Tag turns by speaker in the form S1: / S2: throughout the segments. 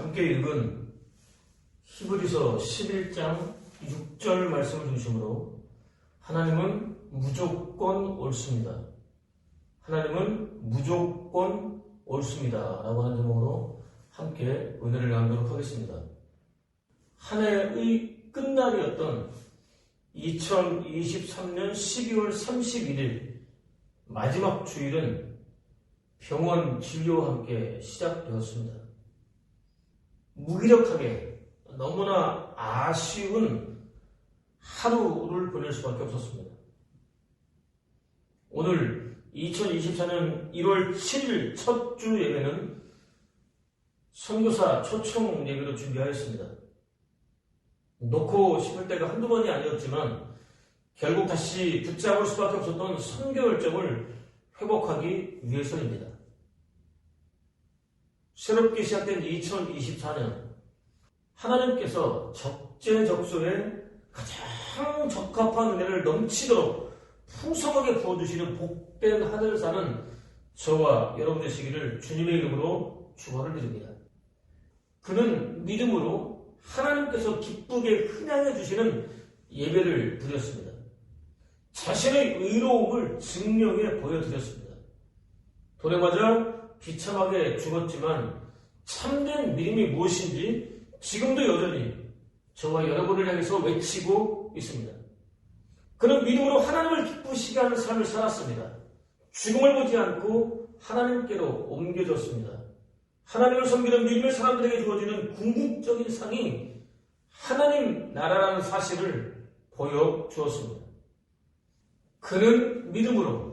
S1: 함께 읽은 히브리서 11장 6절 말씀을 중심으로 하나님은 무조건 옳습니다. 하나님은 무조건 옳습니다. 라고 하는 제목으로 함께 은혜를 나누도록 하겠습니다. 한 해의 끝날이었던 2023년 12월 31일 마지막 주일은 병원 진료와 함께 시작되었습니다. 무기력하게 너무나 아쉬운 하루를 보낼 수밖에 없었습니다. 오늘 2024년 1월 7일 첫 주 예배는 선교사 초청 예배로 준비하였습니다. 놓고 싶을 때가 한두 번이 아니었지만 결국 다시 붙잡을 수밖에 없었던 선교 열정을 회복하기 위해서입니다. 새롭게 시작된 2024년 하나님께서 적재적소에 가장 적합한 은혜를 넘치도록 풍성하게 부어주시는 복된 하늘 사는 저와 여러분 되시기를 주님의 이름으로 축원을 드립니다. 그는 믿음으로 하나님께서 기쁘게 흔양해 주시는 예배를 드렸습니다. 자신의 의로움을 증명해 보여드렸습니다. 돌에 맞아 비참하게 죽었지만 참된 믿음이 무엇인지 지금도 여전히 저와 여러분을 향해서 외치고 있습니다. 그는 믿음으로 하나님을 기쁘시게 하는 삶을 살았습니다. 죽음을 보지 않고 하나님께로 옮겨졌습니다. 하나님을 섬기는 믿음의 사람들에게 주어지는 궁극적인 상이 하나님 나라라는 사실을 보여주었습니다. 그는 믿음으로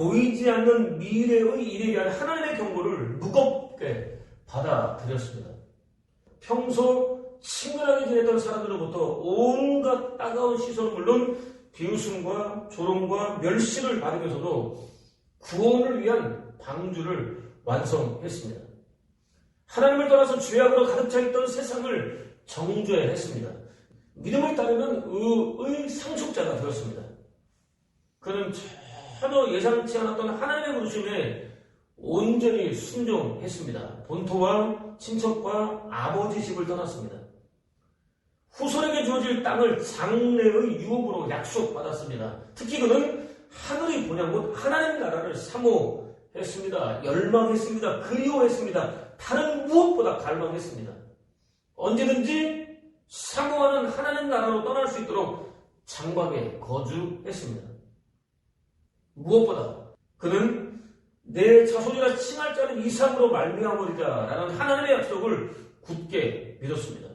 S1: 보이지 않는 미래의 일에 대한 하나님의 경고를 무겁게 받아들였습니다. 평소 친근하게 지내던 사람들로부터 온갖 따가운 시선은 물론 비웃음과 조롱과 멸시를 받으면서도 구원을 위한 방주를 완성했습니다. 하나님을 떠나서 죄악으로 가득 차 있던 세상을 정죄했습니다. 믿음을 따르는 의의 상속자가 되었습니다. 그는 전혀 예상치 않았던 하나님의 부르심에 온전히 순종했습니다. 본토와 친척과 아버지 집을 떠났습니다. 후손에게 주어질 땅을 장래의 유업으로 약속받았습니다. 특히 그는 하늘의 본향 곧 하나님 나라를 사모했습니다. 열망했습니다. 그리워했습니다. 다른 무엇보다 갈망했습니다. 언제든지 사모하는 하나님 나라로 떠날 수 있도록 장박에 거주했습니다. 무엇보다 그는 내 자손이라 칭할 자는 이상으로 말미암으리다라는 하나님의 약속을 굳게 믿었습니다.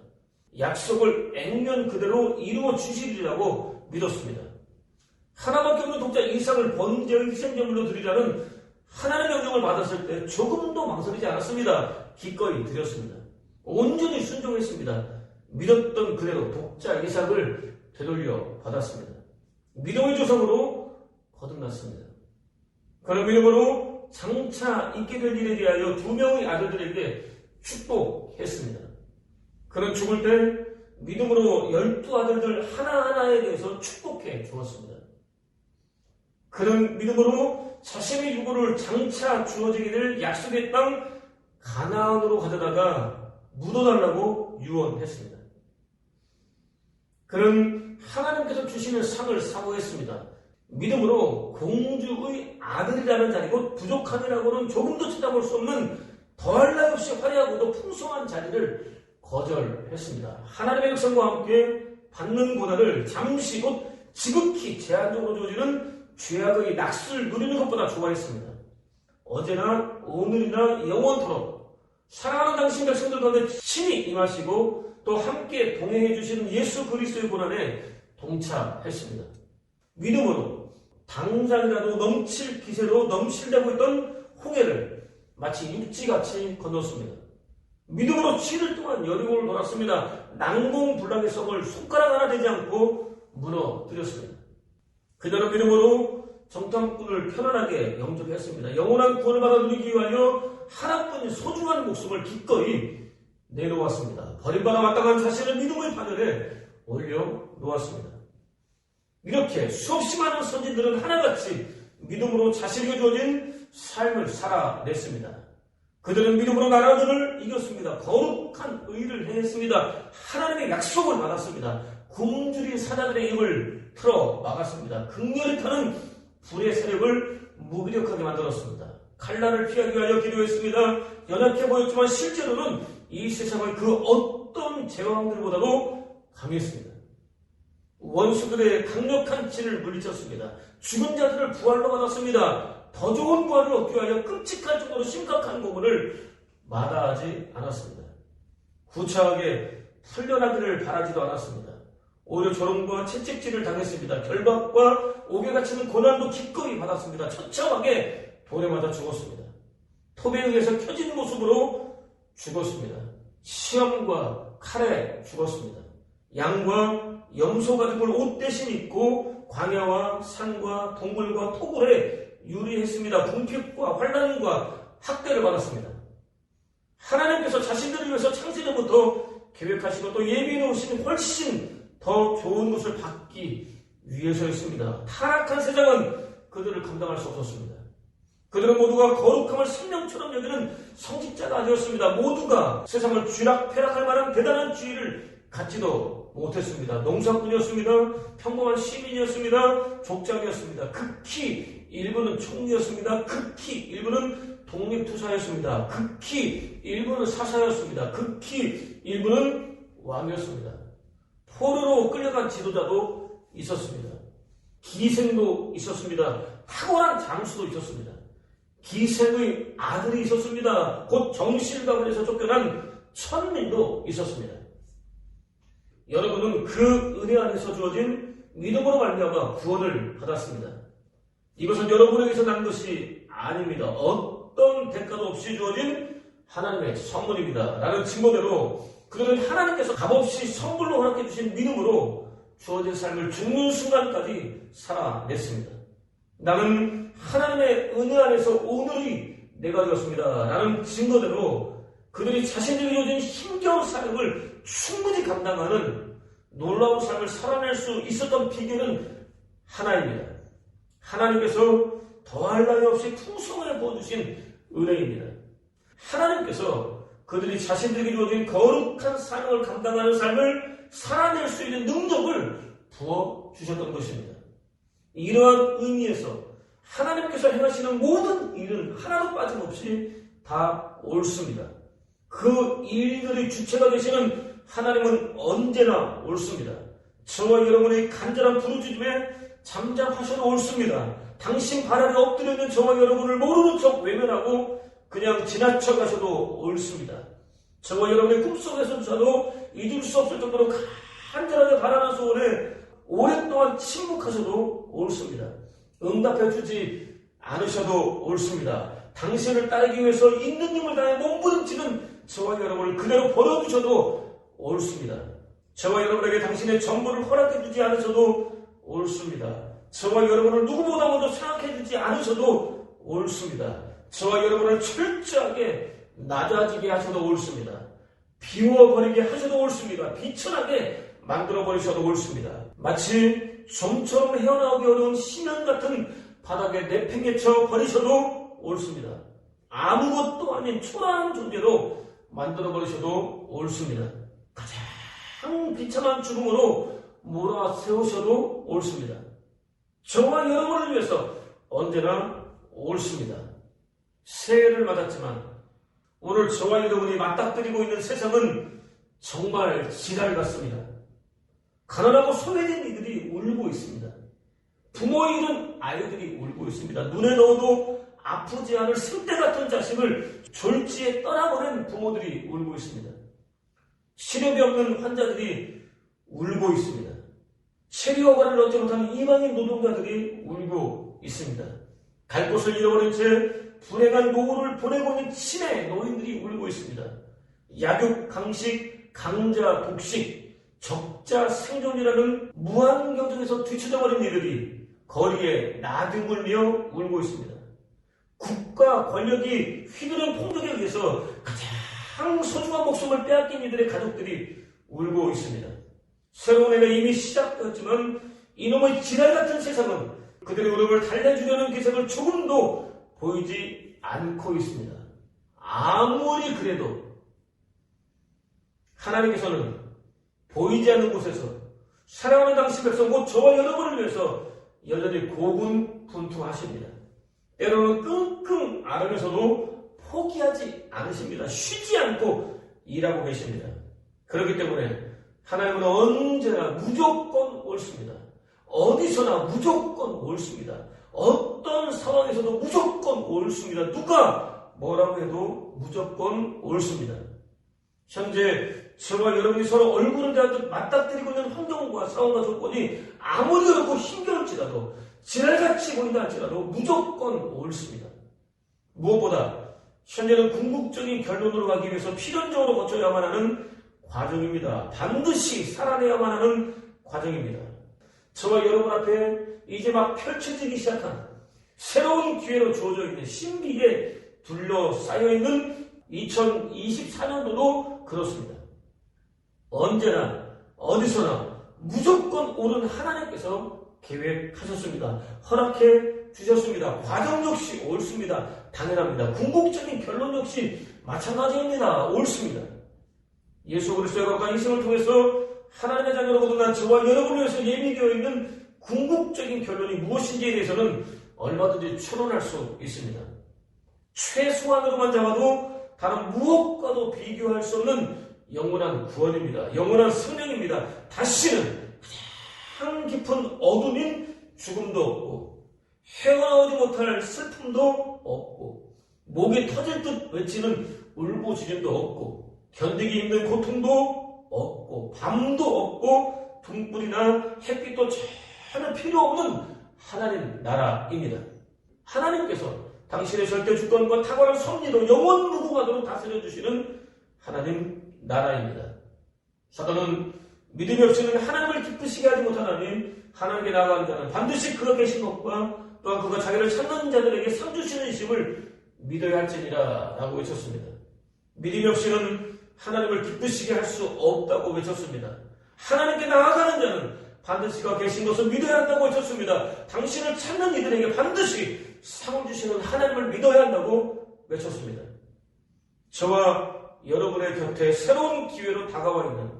S1: 약속을 액면 그대로 이루어 주시리라고 믿었습니다. 하나밖에 없는 독자 이상을 번제의 희생제물로 드리라는 하나님의 명령을 받았을 때 조금도 망설이지 않았습니다. 기꺼이 드렸습니다. 온전히 순종했습니다. 믿었던 그대로 독자 이삭을 되돌려 받았습니다. 믿음의 조상으로 거듭났습니다. 그런 믿음으로 장차 있게 될 일에 대하여 두 명의 아들들에게 축복했습니다. 그는 죽을 때 믿음으로 열두 아들들 하나하나에 대해서 축복해 주었습니다. 그는 믿음으로 자신의 유고를 장차 주어지게 될 약속의 땅 가나안으로 가져다가 묻어달라고 유언했습니다. 그는 하나님께서 주시는 상을 사모했습니다. 믿음으로 공주의 아들이라는 자리, 곧 부족함이라고는 조금도 찾아볼 수 없는 더할 나위 없이 화려하고도 풍성한 자리를 거절했습니다. 하나님의 백성과 함께 받는 고난을 잠시 곧 지극히 제한적으로 주어지는 죄악의 낙수를 누리는 것보다 좋아했습니다. 어제나 오늘이나 영원토록 사랑하는 당신 백성들 가운데 친히 임하시고 또 함께 동행해 주시는 예수 그리스도의 고난에 동참했습니다. 믿음으로 당장이라도 넘칠 기세로 넘치려고 했던 홍해를 마치 육지같이 건넜습니다. 믿음으로 7일 동안 여리고를 돌았습니다. 난공불락의 성을 손가락 하나 되지 않고 무너뜨렸습니다. 그대로 믿음으로 정탐꾼을 편안하게 영접했습니다. 영원한 구원을 받아 누리기 위하여 하나뿐인 소중한 목숨을 기꺼이 내놓았습니다. 버림받아 마땅한 자신을 믿음의 바늘에 올려 놓았습니다. 이렇게 수없이 많은 선진들은 하나같이 믿음으로 자신에게 주어진 삶을 살아냈습니다. 그들은 믿음으로 나라들을 이겼습니다. 거룩한 의를 행했습니다. 하나님의 약속을 받았습니다. 굶주린 사자들의 입을 틀어 막았습니다. 극렬히 타는 불의 세력을 무기력하게 만들었습니다. 칼날을 피하기 위하여 기도했습니다. 연약해 보였지만 실제로는 이 세상의 그 어떤 제왕들보다도 강했습니다. 원수들의 강력한 진을 물리쳤습니다. 죽은 자들을 부활로 받았습니다. 더 좋은 부활을 얻기 위하여 끔찍할 정도로 심각한 고문을 마다하지 않았습니다. 구차하게 풀려나기를 바라지도 않았습니다. 오히려 조롱과 채찍질을 당했습니다. 결박과 옥에 갇히는 고난도 기꺼이 받았습니다. 처참하게 돌에 맞아 죽었습니다. 톱에 의해서 켜진 모습으로 죽었습니다. 시험과 칼에 죽었습니다. 양과 염소가 죽을 옷 대신 입고 광야와 산과 동굴과 토굴에 유리했습니다. 궁핍과 환란과 학대를 받았습니다. 하나님께서 자신들을 위해서 창세전부터 계획하시고 또 예비해 놓으신 훨씬 더 좋은 것을 받기 위해서였습니다. 타락한 세상은 그들을 감당할 수 없었습니다. 그들은 모두가 거룩함을 생명처럼 여기는 성직자가 아니었습니다. 모두가 세상을 쥐락펴락할 만한 대단한 지위를 갖지도 못했습니다. 농사꾼이었습니다. 평범한 시민이었습니다. 족장이었습니다. 극히 일부는 총리였습니다. 극히 일부는 독립투사였습니다. 극히 일부는 사사였습니다. 극히 일부는 왕이었습니다. 포로로 끌려간 지도자도 있었습니다. 기생도 있었습니다. 탁월한 장수도 있었습니다. 기생의 아들이 있었습니다. 곧 정실가문에서 쫓겨난 천민도 있었습니다. 여러분은 그 은혜 안에서 주어진 믿음으로 말미암아 구원을 받았습니다. 이것은 여러분에게서 난 것이 아닙니다. 어떤 대가도 없이 주어진 하나님의 선물입니다. 라는 증거대로 그들은 하나님께서 값없이 선물로 허락해 주신 믿음으로 주어진 삶을 죽는 순간까지 살아냈습니다. 나는 하나님의 은혜 안에서 오늘이 내가 되었습니다. 라는 증거대로 그들이 자신들이 주어진 힘겨운 사역을 충분히 감당하는 놀라운 삶을 살아낼 수 있었던 비결은 하나입니다. 하나님께서 더할 나위 없이 풍성하게 부어주신 은혜입니다. 하나님께서 그들이 자신들에게 주어진 거룩한 사명을 감당하는 삶을 살아낼 수 있는 능력을 부어 주셨던 것입니다. 이러한 의미에서 하나님께서 행하시는 모든 일은 하나도 빠짐없이 다 옳습니다. 그 일들의 주체가 되시는 하나님은 언제나 옳습니다. 저와 여러분의 간절한 부르짖음에 잠잠하셔도 옳습니다. 당신 발 아래 엎드려 있는 저와 여러분을 모르는 척 외면하고 그냥 지나쳐 가셔도 옳습니다. 저와 여러분의 꿈속에서조차도 잊을 수 없을 정도로 간절하게 바라는 소원에 오랫동안 침묵하셔도 옳습니다. 응답해 주지 않으셔도 옳습니다. 당신을 따르기 위해서 있는 힘을 다해 몸부림치는 저와 여러분을 그대로 버려두셔도 옳습니다. 저와 여러분에게 당신의 전부를 허락해 주지 않으셔도 옳습니다. 저와 여러분을 누구보다 먼저 생각해 주지 않으셔도 옳습니다. 저와 여러분을 철저하게 낮아지게 하셔도 옳습니다. 비워버리게 하셔도 옳습니다. 비천하게 만들어버리셔도 옳습니다. 마치 좀처럼 헤어나오기 어려운 심연 같은 바닥에 내팽개쳐 버리셔도 옳습니다. 아무것도 아닌 초라한 존재로 만들어버리셔도 옳습니다. 가장 비참한 죽음으로 몰아세우셔도 옳습니다. 저와 여러분을 위해서 언제나 옳습니다. 새해를 맞았지만 오늘 저와 여러분이 맞닥뜨리고 있는 세상은 정말 지랄 같습니다. 가난하고 소외된 이들이 울고 있습니다. 부모 잃은 아이들이 울고 있습니다. 눈에 넣어도 아프지 않을 생떼 같은 자식을 졸지에 떠나보낸 부모들이 울고 있습니다. 치료비 없는 환자들이 울고 있습니다. 체리허가를 얻지 못하는 이방인 노동자들이 울고 있습니다. 갈 곳을 잃어버린 채 불행한 노후를 보내고 있는 치매 노인들이 울고 있습니다. 약육, 강식, 강자, 독식, 적자, 생존이라는 무한 경쟁에서 뒤쳐져 버린 이들이 거리에 나등물며 울고 있습니다. 국가 권력이 휘두른 폭력에 의해서 가장 소중한 목숨을 빼앗긴 이들의 가족들이 울고 있습니다. 새로운 해가 이미 시작되었지만 이놈의 지랄 같은 세상은 그들의 울음을 달래주려는 기색을 조금도 보이지 않고 있습니다. 아무리 그래도 하나님께서는 보이지 않는 곳에서 사랑하는 당시 백성 곧 저와 여러분을 위해서 여전히 고군분투하십니다. 때로는 끙끙 앓으면서도 포기하지 않으십니다. 쉬지 않고 일하고 계십니다. 그렇기 때문에 하나님은 언제나 무조건 옳습니다. 어디서나 무조건 옳습니다. 어떤 상황에서도 무조건 옳습니다. 누가 뭐라고 해도 무조건 옳습니다. 현재 저와 여러분이 서로 얼굴을 대하듯 맞닥뜨리고 있는 환경과 상황과 조건이 아무리 어렵고 힘겨울지라도 지랄같이 보인다 할지라도 무조건 옳습니다. 무엇보다 현재는 궁극적인 결론으로 가기 위해서 필연적으로 거쳐야만 하는 과정입니다. 반드시 살아내야만 하는 과정입니다. 저와 여러분 앞에 이제 막 펼쳐지기 시작한 새로운 기회로 주어져 있는 신비에 둘러싸여 있는 2024년도도 그렇습니다. 언제나 어디서나 무조건 옳은 하나님께서 계획하셨습니다. 허락해 주셨습니다. 과정 역시 옳습니다. 당연합니다. 궁극적인 결론 역시 마찬가지입니다. 옳습니다. 예수 그리스도의 거룩한 인생을 통해서 하나님의 자녀로 거듭난 저와 여러분을 위해서 예비되어 있는 궁극적인 결론이 무엇인지에 대해서는 얼마든지 추론할 수 있습니다. 최소한으로만 잡아도 다른 무엇과도 비교할 수 없는 영원한 구원입니다. 영원한 생명입니다. 다시는 가장 깊은 어둠인 죽음도 없고 헤어나오지 못할 슬픔도 없고 목이 터질 듯 외치는 울고짖음도 없고 견디기 힘든 고통도 없고 밤도 없고 등불이나 햇빛도 전혀 필요 없는 하나님 나라입니다. 하나님께서 당신의 절대 주권과 탁월한 섭리로 영원 무궁하도록 다스려 주시는 하나님 나라입니다. 사도는 믿음이 없이는 하나님을 기쁘시게 하지 못하나니 하나님께 나아가는 자는 반드시 그가 계신 것과 또한 그가 자기를 찾는 자들에게 상 주시는 이심을 믿어야 할지니라 라고 외쳤습니다. 믿음이 없이는 하나님을 기쁘시게 할 수 없다고 외쳤습니다. 하나님께 나아가는 자는 반드시 그가 계신 것을 믿어야 한다고 외쳤습니다. 당신을 찾는 이들에게 반드시 상을 주시는 하나님을 믿어야 한다고 외쳤습니다. 저와 여러분의 곁에 새로운 기회로 다가와 있는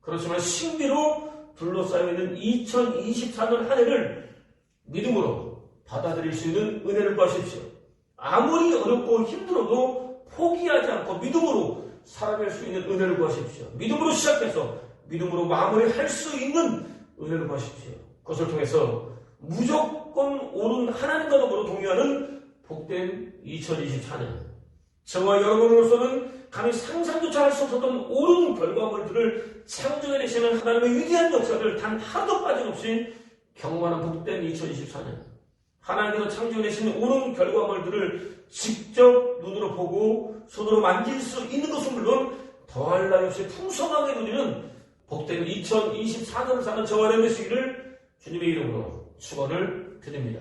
S1: 그렇지만 신비로 둘러싸여 있는 2024년 한 해를 믿음으로 받아들일 수 있는 은혜를 구하십시오. 아무리 어렵고 힘들어도 포기하지 않고 믿음으로 살아낼 수 있는 은혜를 구하십시오. 믿음으로 시작해서 믿음으로 마무리할 수 있는 은혜를 구하십시오. 그것을 통해서 무조건 옳은 하나님과 더불어 동의하는 복된 2024년. 저와 여러분으로서는 감히 상상조차 할 수 없었던 옳은 결과물들을 창조해내시는 하나님의 위대한 역사를 단 하나도 빠짐없이 경험하는 복된 2024년. 하나님께서 창조해내신 옳은 결과물들을 직접 눈으로 보고 손으로 만질 수 있는 것은 물론 더할 나위 없이 풍성하게 누리는 복된 2024년을 사는 저와 여러분 되시기를 주님의 이름으로 축원을 드립니다.